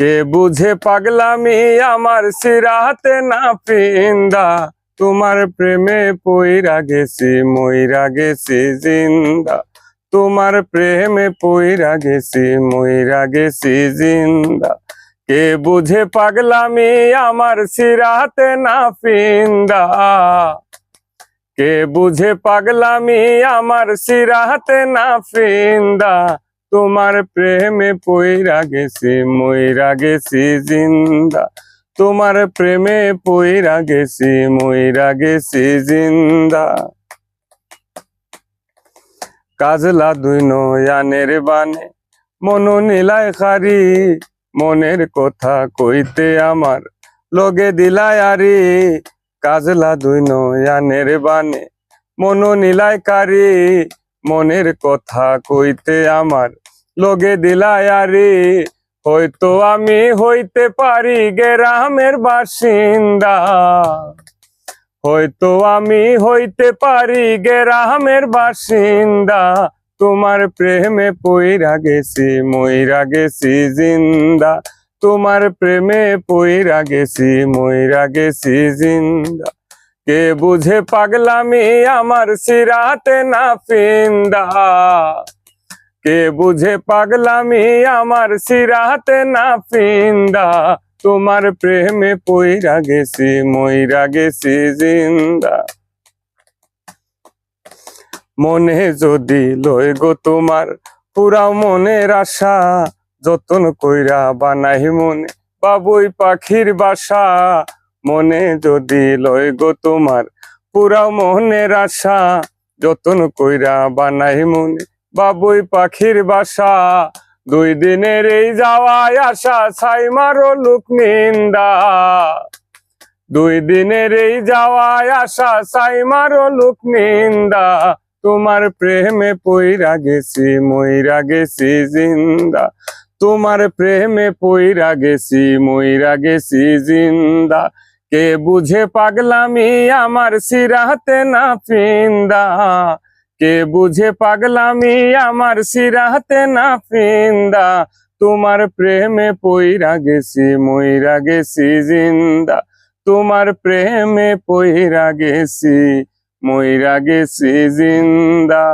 কে বুঝে পাগলামি আমার সিরাতে না পিন্দা? তোমার প্রেমে পইরা গেছি, মইরা গেছি জিন্দা। তোমার প্রেমে পইরা গেছি, মইরা গেছি জিন্দা। কে বুঝে পাগলামি আমার সিরাতে না পিন্দা? কে বুঝে পাগলামি আমার সিরাতে না পিন্দা? তোমার প্রেমে পইরা গেছি, মইরা গেছি জিন্দা। তোমার প্রেমে পইরা গেছি, মইরা গেছি জিন্দা। কাজলা দুই নয়ানের বানে, মনু নীলায় খারি, মনের কথা কইতে আমার লগে দিলায় আরি। কাজলা দুই নয়ানের বানে, মনু নীলায় কারি মনের কথা কইতে আমার লগে দিলায় আরি, হয়তো আমি হইতে পারি গেরামের বাসিন্দা। হয়তো আমি হইতে পারি গেরামের বাসিন্দা। তোমার প্রেমে পইরা গেছি, মইরা গেছি জিন্দা। তোমার প্রেমে পইরা গেছি, মইরা গেছি জিন্দা। কে বুঝে পাগলামি আমার সিরাতে না পিন্দা কে বুঝে পাগলামি আমার সিরাতে না পিন্দা তোমার প্রেমে পইরা গেছি, মইরা গেছি জিন্দা। মনে যদি লয় গো তোমার পুরা মনের আশা, যতন কইরা বানাই মনে, বাবুই পাখির বাসা। মনে যদি লয় গো তোমার পুরা মনের আশা, যতন কইরা বানাই মনে। বাবুই পাখির বাসা, দুই দিনের এই যাওয়ায় আসা ছাই মারো লোক নিন্দা। দুই দিনের এই যাওয়ায় আসা ছাই মারো লোক নিন্দা। তোমার প্রেমে পইরা গেছি, মইরা গেছি জিন্দা। তোমার প্রেমে পইরা গেছি, মইরা গেছি জিন্দা। কে বুঝে পাগলামি আমার সিরাতে না পিন্দা কে বুঝে পাগলামি আমার সিরাতে না পিন্দা তোমার প্রেমে পইরা গেছি, মইরা গেছি জিন্দা। তোমার প্রেমে পইরা গেছি, মইরা গেছি জিন্দা।